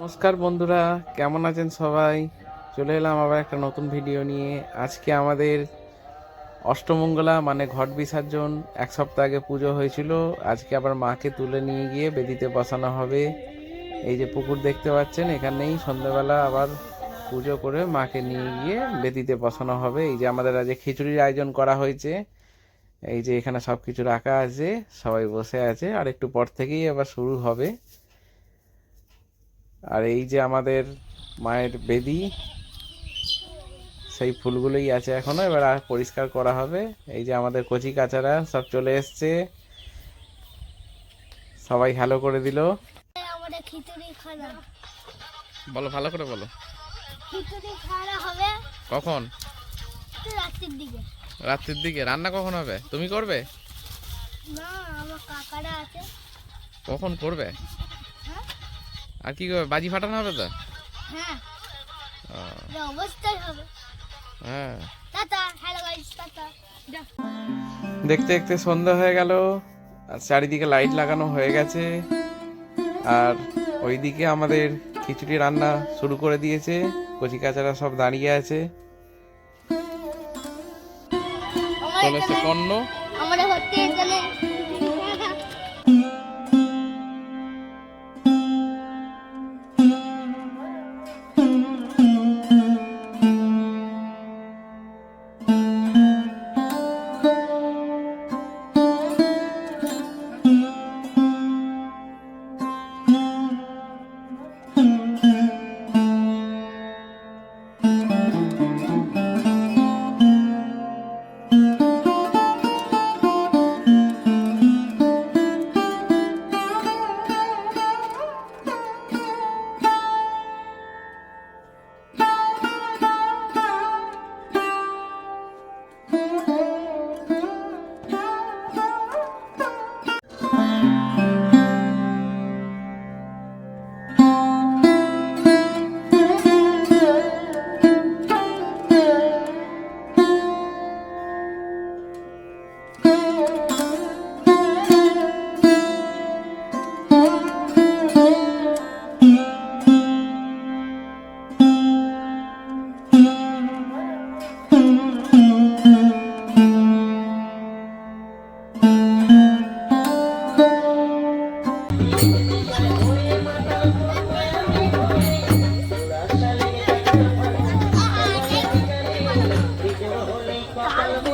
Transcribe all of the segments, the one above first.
নমস্কার বন্ধুরা, কেমন আছেন সবাই? চলে এলাম আবার একটা নতুন ভিডিও নিয়ে। আজকে আমাদের অষ্টমঙ্গলা মানে ঘট বিসর্জন, এক সপ্তাহ আগে পুজো হয়েছিল। আজকে আবার মাকে তুলে নিয়ে গিয়ে বেদিতে বসানো হবে। এই যে পুকুর দেখতে পাচ্ছেন, এখানেই সন্ধ্যাবেলা আবার পুজো করে মাকে নিয়ে গিয়ে বেদিতে বসানো হবে। এই যে আমাদের আজ খিচুড়ির আয়োজন করা হয়েছে। এই যে এখানে সব কিছু রাখা আছে, সবাই বসে আছে, আর একটু পর থেকেই আবার শুরু হবে। আর এই যে আমাদের মায়ের বেদি সেই ফুলগুলোই আছে এখনও এবার আর পরিষ্কার করা হবে। এই যে আমাদের কচি কাচারা সব চলে এসছে। সবাই হ্যালো করে দিল। আমাদের খিচুড়ি খাওয়া বলো ভালো করে বলো। হবে কখন? রাত্রির দিকে। রাত্রির দিকে। রান্না কখন হবে? তুমি করবে? না আমার কাকারা আছে। কখন করবে? আর কি করবে? বাজি ফাটানো হবে তো? হ্যাঁ। হবে। হ্যাঁ। Tata hello guys tata. দেখতে দেখতে সন্ধ্যা হয়ে গেল। আর চারিদিকে লাইট লাগানো হয়ে গেছে। আর ওইদিকে আমাদের খিচুড়ি রান্না শুরু করে দিয়েছে। কচি কাচারা সব দাঁড়িয়ে আছে। চলেছে হচ্ছে এখানে 啊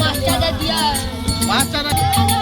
বাচ্চাদের দিয়া। Thank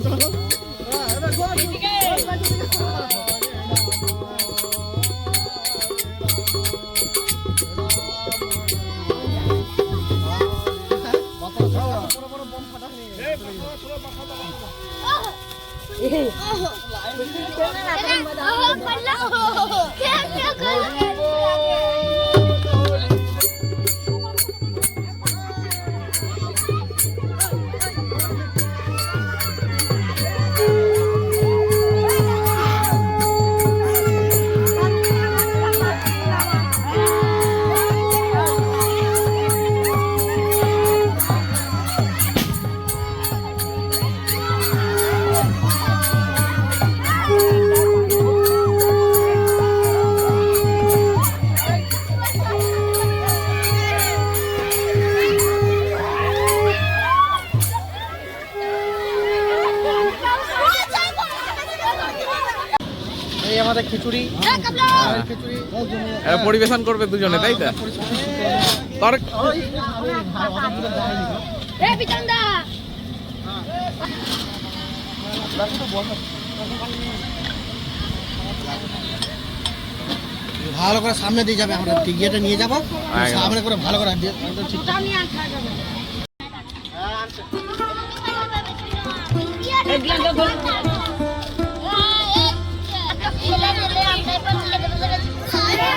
হয়ে চাইছে না এই খিচুড়ি। হ্যাঁ। খিচুড়ি। পরিবেশন করবে দুজনে তাই তো? তোর এ বিচন্দা। ভালো করে সামনে দিয়ে যাবে আমরা টিকিয়েটা নিয়ে যাব। সামনে করে ভালো করে ঠিক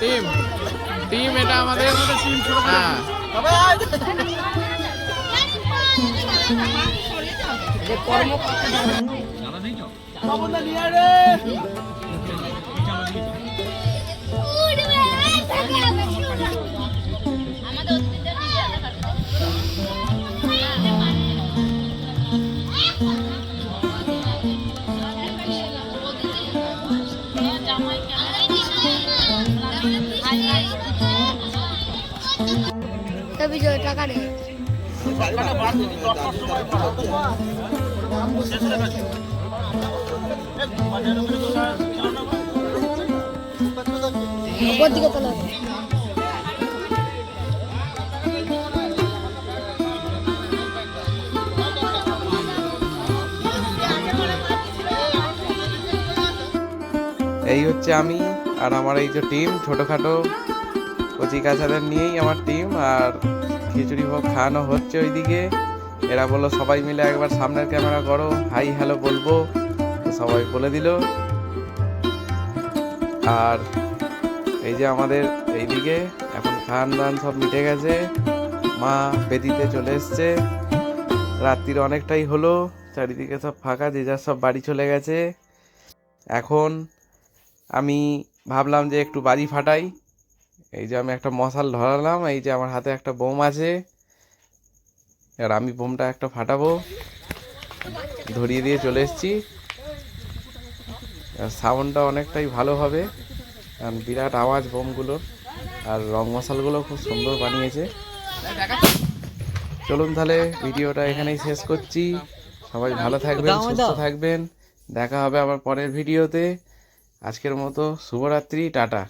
টিম টিম এটা আমাদের হ্যাঁ। বিজয় এই হচ্ছে আমি আর আমার এই যে টিম ছোটখাটো কচি কাছাদের নিয়েই আমার টিম আর খিচুড়ি ভোগ খাওয়ানো হচ্ছে ওইদিকে। এরা বলল, সবাই মিলে একবার সামনের ক্যামেরা করো। হাই, হ্যালো বলব। সবাই বলে দিল। আর এই যে আমাদের এইদিকে, এখন খান দান সব মিটে গেছে। মা বেদিতে চলে এসছে। রাত্রির অনেকটাই হলো, চারিদিকে সব ফাঁকা, যে যার সব বাড়ি চলে গেছে। এখন আমি ভাবলাম যে একটু বাজি ফাটাই। এই যে আমি একটা মশাল ধরালাম এই যে আমার হাতে একটা বোম আছে। আর আমি বোমটা একটা ফাটাবো। ধরিয়ে দিয়ে চলে এসেছি। আর সাউন্ডটা অনেকটাই ভালো হবে। কারণ বিরাট আওয়াজ বোমগুলোর আর রং মশালগুলো খুব সুন্দর বানিয়েছে। চলুন তাহলে ভিডিওটা এখানেই শেষ করছি। সবাই ভালো থাকবেন সুস্থ থাকবেন। দেখা হবে আবার পরের ভিডিওতে। আজকের মতো শুভরাত্রি টাটা।